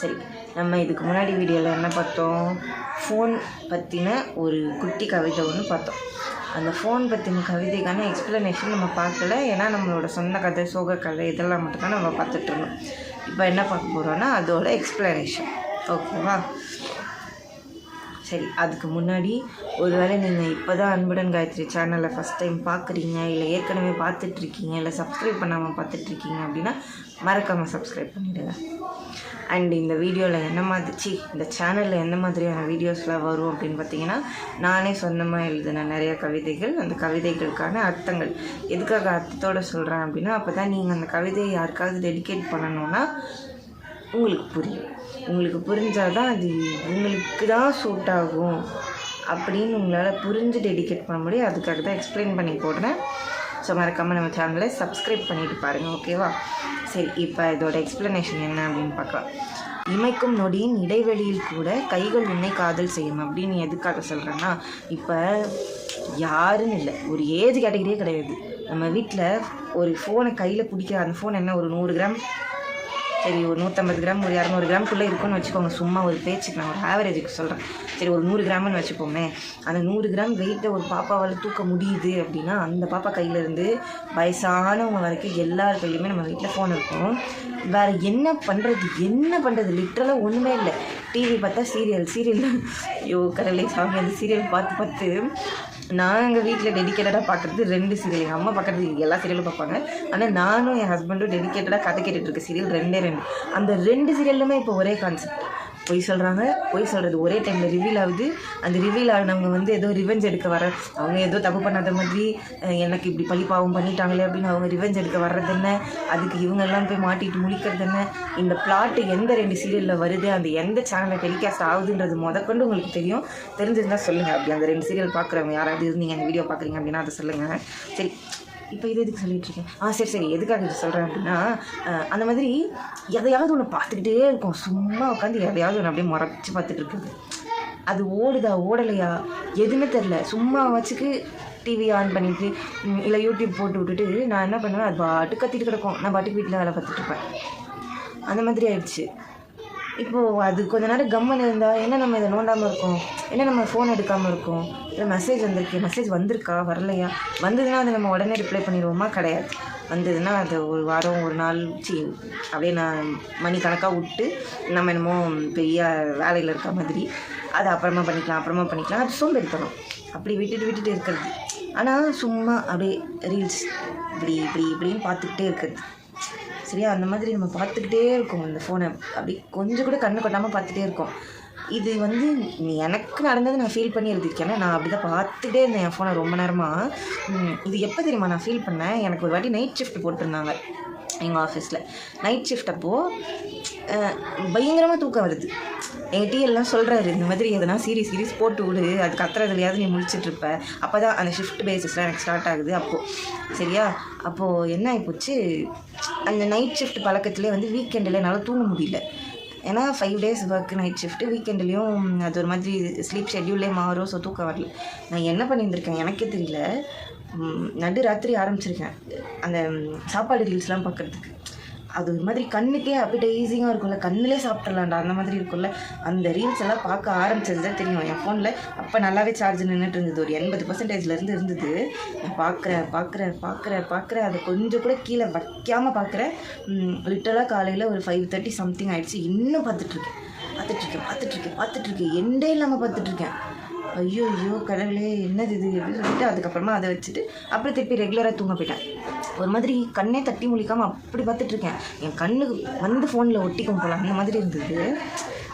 சரி நம்ம இதுக்கு முன்னாடி வீடியோவில் என்ன பார்த்தோம்? ஃபோன் பற்றின ஒரு குட்டி கவிதை ஒன்று பார்த்தோம். அந்த ஃபோன் பற்றின கவிதைக்கான எக்ஸ்ப்ளனேஷன் நம்ம பார்க்கல. ஏன்னா நம்மளோட சொந்த கதை சோக கதை இதெல்லாம் மட்டும்தான் நம்ம பார்த்துட்ருந்தோம் இப்போ என்ன பார்க்க போகிறோன்னா அதோட எக்ஸ்ப்ளனேஷன் ஓகேவா சரி அதுக்கு முன்னாடி ஒருவேளை நீங்கள் இப்போ தான் அன்புடன் காயத்ரி சேனலை ஃபஸ்ட் டைம் பார்க்குறீங்க இல்லை ஏற்கனவே பார்த்துட்ருக்கீங்க இல்லை சப்ஸ்கிரைப் பண்ணாமல் பார்த்துட்ருக்கீங்க அப்படின்னா மறக்காமல் சப்ஸ்கிரைப் பண்ணிவிடுங்க அண்ட் இந்த வீடியோவில் என்ன மாதிரி சி இந்த சேனலில் எந்த மாதிரியான வீடியோஸ்லாம் வரும் அப்படின்னு பார்த்தீங்கன்னா நானே சொந்தமாக எழுதின நிறைய கவிதைகள் அந்த கவிதைகளுக்கான அர்த்தங்கள். எதுக்காக அர்த்தத்தோடு சொல்கிறேன் அப்படின்னா அப்போ தான் நீங்கள் அந்த கவிதையை யாருக்காவது டெடிகேட் பண்ணணுன்னா உங்களுக்கு புரியும் உங்களுக்கு புரிஞ்சால் தான் அது உங்களுக்கு தான் சூட் ஆகும் அப்படின்னு உங்களால் புரிஞ்சு டெடிகேட் பண்ண முடியும். அதுக்காக தான் எக்ஸ்பிளைன் பண்ணி போடுறேன். ஸோ மறக்காமல் நம்ம சேனலை சப்ஸ்கிரைப் பண்ணிட்டு பாருங்கள் ஓகேவா சரி இப்போ இதோட எக்ஸ்ப்ளனேஷன் என்ன அப்படின்னு பார்க்கலாம். இமைக்கும் நொடியின் இடைவெளியில் கூட கைகள் உன்னை காதல் செய்யும் அப்படின்னு எதுக்காக சொல்கிறேன்னா இப்போ யாருன்னு இல்லை. ஒரு ஏஜ் கேட்டகரியே கிடையாது. நம்ம வீட்டில் ஒரு ஃபோனை கையில் பிடிக்கிற அந்த ஃபோன் என்ன? ஒரு நூறு கிராம் சரி ஒரு நூற்றம்பது கிராம் ஒரு இரநூறு கிராம்குள்ளே இருக்குன்னு வச்சுக்கோங்க. சும்மா ஒரு பேச்சுக்கு நான் ஒரு ஆவரேஜுக்கு சொல்கிறேன் சரி ஒரு நூறு கிராம்னு வச்சுப்போமே அந்த நூறு கிராம் வெயிட்டை ஒரு பாப்பாவால் தூக்க முடியுது அப்படின்னா அந்த பாப்பா கையிலேருந்து வயசானவங்க வரைக்கும் எல்லார் கையிலுமே நம்ம வீட்டில் ஃபோன் இருக்கும். வேறு என்ன பண்ணுறது என்ன பண்ணுறது லிட்ரலாக ஒன்றுமே இல்லை. டிவி பார்த்தா சீரியல் சீரியல் ஐயோ கடலை சாமி அந்த சீரியல் பார்த்து பார்த்து நான் எங்கள் வீட்டில் டெடிக்கேட்டடாக பார்க்குறது ரெண்டு சீரியல் எங்கள் அம்மா பார்க்குறது எல்லா சீரியலும் பார்ப்பாங்க ஆனால் நானும் என் ஹஸ்பண்டும் டெடிக்கேட்டடாக கதை கேட்டுட்டு இருக்க சீரியல் ரெண்டே ரெண்டு. அந்த ரெண்டு சீரியலுமே இப்போ ஒரே கான்செப்ட் பொய் சொல்கிறாங்க பொய் சொல்கிறது ஒரே டைமில் ரிவீல் ஆகுது. அந்த ரிவீல் ஆனவங்க வந்து ஏதோ ரிவெஞ்ச் எடுக்க வர அவங்க ஏதோ தப்பு பண்ணாத மாதிரி எனக்கு இப்படி பழிப்பாவம் பண்ணிட்டாங்களே அப்படின்னு அவங்க ரிவெஞ்ச் எடுக்க வர்றது என்ன? அதுக்கு இவங்கெல்லாம் போய் மாட்டிட்டு முழிக்கிறது என்ன? இந்த பிளாட்டு எந்த ரெண்டு சீரியலில் வருது? அந்த எந்த சேனலில் டெலிகாஸ்ட் ஆகுதுன்றது முதற்கொண்டு உங்களுக்கு தெரியும். தெரிஞ்சிருந்தால் சொல்லுங்கள் அப்படி அந்த ரெண்டு சீரியல் பார்க்குறவங்க யாராவது இருந்தீங்க அந்த வீடியோ பார்க்குறீங்க அப்படின்னா அதை சொல்லுங்கள் சரி. இப்போ இது எதுக்கு சொல்லிட்டு இருக்கேன் ஆ சரி சரி. எதுக்காக இது சொல்கிறேன் அப்படின்னா அந்த மாதிரி எதையாவது ஒன்று பார்த்துக்கிட்டே இருக்கும். சும்மா உட்காந்து எதையாவது ஒன்று அப்படியே மறைச்சி பார்த்துட்டு இருக்குது அது ஓடுதா ஓடலையா? எதுவுமே தெரில சும்மா வச்சுக்கு டிவி ஆன் பண்ணிட்டு இல்லை யூடியூப் போட்டு விட்டுட்டு நான் என்ன பண்ணுவேன்? அது பாட்டு கத்திட்டு கிடக்கும். நான் பாட்டுக்கு வீட்டில் வேலை பார்த்துட்டு இருப்பேன். அந்த மாதிரி ஆயிடுச்சு. இப்போது அது கொஞ்ச நேரம் கம்மன் இருந்தால் என்ன நம்ம இதை நோண்டாமல் இருக்கோம்? என்ன நம்ம ஃபோன் எடுக்காமல் இருக்கோம்? இல்லை மெசேஜ் வந்திருக்கு மெசேஜ் வந்திருக்கா? வரலையா? வந்ததுன்னா அதை நம்ம உடனே ரிப்ளை பண்ணிடுவோமா? கிடையாது. வந்ததுன்னா அதை ஒரு வாரம் ஒரு நாள் சி அப்படியே நான் மணி கணக்காக விட்டு நம்ம என்னமோ பெரிய வேலையில் இருக்க மாதிரி அதை அப்புறமா பண்ணிக்கலாம் அப்புறமா பண்ணிக்கலாம். அது சோம்பேறித்தனம். அப்படி விட்டுட்டு விட்டுட்டு இருக்கிறது. ஆனால் சும்மா அப்படியே ரீல்ஸ் இப்படி இப்படி இப்படின்னு பார்த்துக்கிட்டே இருக்கிறது. சரியா? அந்த மாதிரி நம்ம பார்த்துக்கிட்டே இருக்கோம் அந்த ஃபோனை அப்படி கொஞ்சம் கூட கண்ணு கொட்டாமல் பார்த்துட்டே இருக்கோம். இது வந்து எனக்கு நடந்தது நான் ஃபீல் பண்ணி எழுதியிருக்கேன் நான் அப்படி தான் பார்த்துட்டே இருந்தேன் என் ஃபோனை ரொம்ப நேரமாக இது எப்போ தெரியுமா நான் ஃபீல் பண்ணேன்? எனக்கு ஒரு வாட்டி நைட் ஷிஃப்ட் போட்டிருந்தாங்க. எங்கள் ஆஃபீஸில் நைட் ஷிஃப்ட் அப்போது பயங்கரமாக தூக்கம் வருது. எங்கள் டீ எல்லாம் சொல்கிறாரு இந்த மாதிரி எதனா சீரியஸ் சீரிஸ் போட்டு விடு. அது கத்துறதுலையாவது நீ முடிச்சிட்ருப்ப அப்போ தான் அந்த ஷிஃப்ட் பேசிஸ்லாம் எனக்கு ஸ்டார்ட் ஆகுது அப்போது சரியா? அப்போது என்ன ஆகிப்போச்சு அந்த நைட் ஷிஃப்ட் பழக்கத்துலேயே வந்து வீக்கெண்டில் என்னால் தூங்க முடியல. ஏன்னா five days work night shift வீக்கெண்ட்லேயும் அது ஒரு மாதிரி ஸ்லீப் ஷெட்யூல்லே மாறும் ஸோ தூக்கம் வரல. நான் என்ன பண்ணியிருந்திருக்கேன்? எனக்கே தெரியல. நடு ராத்திரி ஆரம்பிச்சிருக்கேன். அந்த சாப்பாடு ரீல்ஸ்லாம் பார்க்குறதுக்கு அது ஒரு மாதிரி கண்ணுக்கே அப்பிடைசிங்காக இருக்கும்ல. கண்ணிலே சாப்பிட்றலாம்டா அந்த மாதிரி இருக்கும்ல. அந்த ரீல்ஸ் எல்லாம் பார்க்க ஆரம்பிச்சது தான் தெரியும். என் ஃபோனில் அப்போ நல்லாவே சார்ஜ் நின்றுட்டு இருந்தது. ஒரு எண்பது பர்சன்டேஜ்லேருந்து இருந்தது. நான் பார்க்குறேன் பார்க்குறேன் பார்க்குறேன் பார்க்குறேன் அதை கொஞ்சம் கூட கீழே வைக்காமல் பார்க்குறேன் லிட்டலாக காலையில் ஒரு ஃபைவ் தேர்ட்டி சம்திங் ஆகிடுச்சு இன்னும் பார்த்துட்ருக்கேன் பார்த்துட்ருக்கேன் பார்த்துட்ருக்கேன் பார்த்துட்ருக்கேன் எண்டே இல்லாமல் பார்த்துட்ருக்கேன் ஐயோ ஐயோ கடவுளே என்னது இது? அப்படின்னு சொல்லிட்டு அதுக்கப்புறமா அதை வச்சுட்டு அப்புறம் திருப்பி ரெகுலராக தூங்க போயிட்டேன். ஒரு மாதிரி கண்ணே தட்டி முழிக்காமல் அப்படி பார்த்துட்ருக்கேன் என் கண்ணுக்கு வந்து ஃபோனில் ஒட்டிக்கும் போகலாம் அந்த மாதிரி இருந்தது.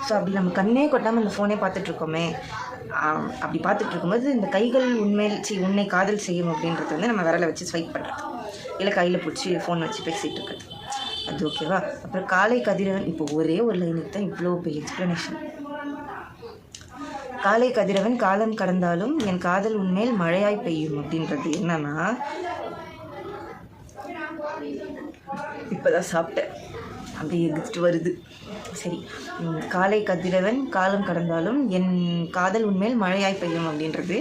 ஸோ அப்படி நம்ம கண்ணே கொட்டாமல் இந்த ஃபோனே பார்த்துட்ருக்கோமே அப்படி பார்த்துட்டு இருக்கும்போது இந்த கைகள் உண்மையில் சி உன்னை காதல் செய்யும் அப்படின்றது வந்து நம்ம விரலை வச்சு ஸ்வைப் பண்ணுறது இல்லை கையில் பிடிச்சி ஃபோன் வச்சு பேசிகிட்டு இருக்கிறது. அது ஓகேவா அப்புறம் காலை கதிரவன் இப்போ ஒரே ஒரு லைனுக்கு தான் இவ்வளோ பெரிய எக்ஸ்ப்ளனேஷன் காலை கதிரவன் காலம் கடந்தாலும் என் காதல் உண்மையில் மழையாய் பெய்யும் அப்படின்றது என்னன்னா இப்போதான் சாப்பிட்டேன். அப்படியே எதிர்த்து வருது. சரி காலை கதிரவன் காலம் கடந்தாலும் என் காதல் உண்மையில் மழையாய் பெய்யும் அப்படின்றது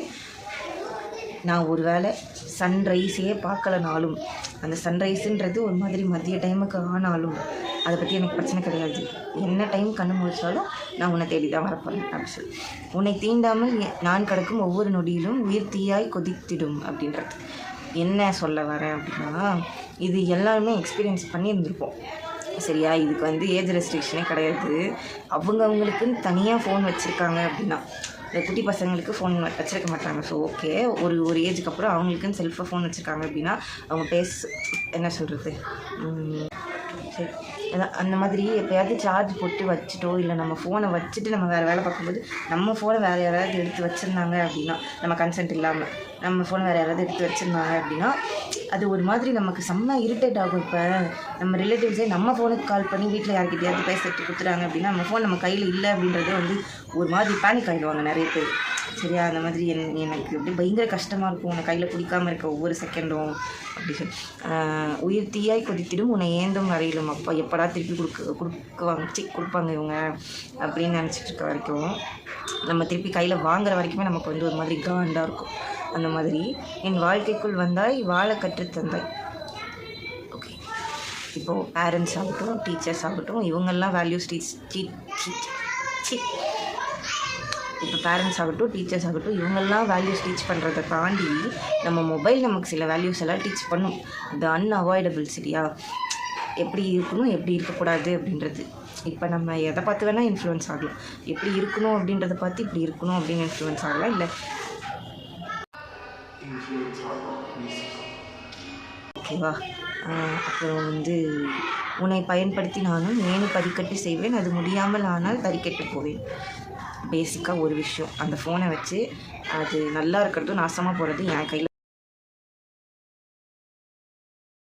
நான் ஒரு வேளை சன்ரைஸையே பார்க்கலனாலும் அந்த சன்ரைஸுன்றது ஒரு மாதிரி மதிய டைமுக்கு ஆனாலும் அதை பற்றி எனக்கு பிரச்சனை கிடையாது. என்ன டைம் கண்ணு முழிச்சாலும் நான் உன்னை தேடி தான் வரப்போகிறேன் அப்படின்னு சொல்லி. உன்னை தீண்டாமல் நான் கிடக்கும் ஒவ்வொரு நொடியிலும் உயிர் தீயாய் கொதித்திடும் அப்படின்றது. என்ன சொல்ல வரேன் அப்படின்னா இது எல்லாருமே எக்ஸ்பீரியன்ஸ் பண்ணியிருந்திருப்போம். சரியா? இதுக்கு வந்து ஏஜ் ரெஸ்ட்ரிக்ஷனே கிடையாது. அவங்கவுங்களுக்குன்னு தனியாக ஃபோன் வச்சுருக்காங்க அப்படின்னா. இந்த குட்டி பசங்களுக்கு ஃபோன் வச்சுருக்க மாட்டாங்க. ஸோ ஓகே ஒரு ஒரு ஏஜுக்கு அப்புறம் அவங்களுக்குன்னு செல்ஃபாக ஃபோன் வச்சுருக்காங்க அப்படின்னா அவங்க பேச என்ன சொல்கிறது சரி. அந்த மாதிரி எப்போயாவது சார்ஜ் போட்டு வச்சுட்டோ இல்லை நம்ம ஃபோனை வச்சுட்டு நம்ம வேறு வேலை பார்க்கும்போது நம்ம ஃபோனை வேறு யாராவது எடுத்து வச்சுருந்தாங்க அப்படின்னா நம்ம கன்சென்ட் இல்லாமல் நம்ம ஃபோனை வேறு யாராவது எடுத்து வச்சுருந்தாங்க அப்படின்னா அது ஒரு மாதிரி நமக்கு செம்ம இரிட்டேட் ஆகும் இப்போ. நம்ம ரிலேட்டிவ்ஸே நம்ம ஃபோனுக்கு கால் பண்ணி வீட்டில் யார்கிட்டயாவது பேசிட்டு கொடுத்துறாங்க அப்படின்னா நம்ம ஃபோன் நம்ம கையில் இல்லை அப்படின்றதே வந்து ஒரு மாதிரி பேனிக் ஆகிடுவாங்க நிறைய பேர். சரியா? அந்த மாதிரி என் எனக்கு அப்படி பயங்கர கஷ்டமாக இருக்கும். உன்னை கையில் பிடிக்காம இருக்க ஒவ்வொரு செகண்டும் அப்படி சொல்லி உயிர் தீயாய் கொதித்திடும் உன்னை ஏந்தும் வரையிலும் அப்பா எப்படா திருப்பி கொடுக்க கொடுக்குவாங்க? சி கொடுப்பாங்க இவங்க. அப்படின்னு நினச்சிட்டு இருக்க வரைக்கும் நம்ம திருப்பி கையில் வாங்குற வரைக்குமே நமக்கு வந்து ஒரு மாதிரி காண்டாக இருக்கும். அந்த மாதிரி என் வாழ்க்கைக்குள் வந்தாய் வாழ கற்றுத்தந்தாய் ஓகே இப்போது பேரண்ட்ஸ் ஆகட்டும் டீச்சர்ஸ் ஆகட்டும் இவங்கெல்லாம் வேல்யூஸ் டீச் இப்போ பேரண்ட்ஸ் ஆகட்டும் டீச்சர்ஸ் ஆகட்டும் இவங்கெல்லாம் வேல்யூஸ் டீச் பண்ணுறதை தாண்டி நம்ம மொபைல் நமக்கு சில வேல்யூஸ் எல்லாம் டீச் பண்ணும். அது அன்அவாய்டபிள் சரியா? எப்படி இருக்கணும் எப்படி இருக்கக்கூடாது அப்படின்றது. இப்போ நம்ம எதை பார்த்து வேணால் இன்ஃப்ளூயன்ஸ் ஆகலாம். எப்படி இருக்கணும் அப்படின்றத பார்த்து இப்படி இருக்கணும் அப்படின்னு இன்ஃப்ளூயன்ஸ் ஆகலாம். இல்லை ஓகேவா ஆஹ் அப்புறம் வந்து உன்னை பயன்படுத்தி நானும் மேனி படிக்கட்டு செய்வேன். அது முடியாமல் ஆனால் தறிக்கட்டு போவேன். பேசிக்காக ஒரு விஷயம். அந்த ஃபோனை வச்சு அது நல்லா இருக்கிறதும் நாசமாக போகிறது என் கையில்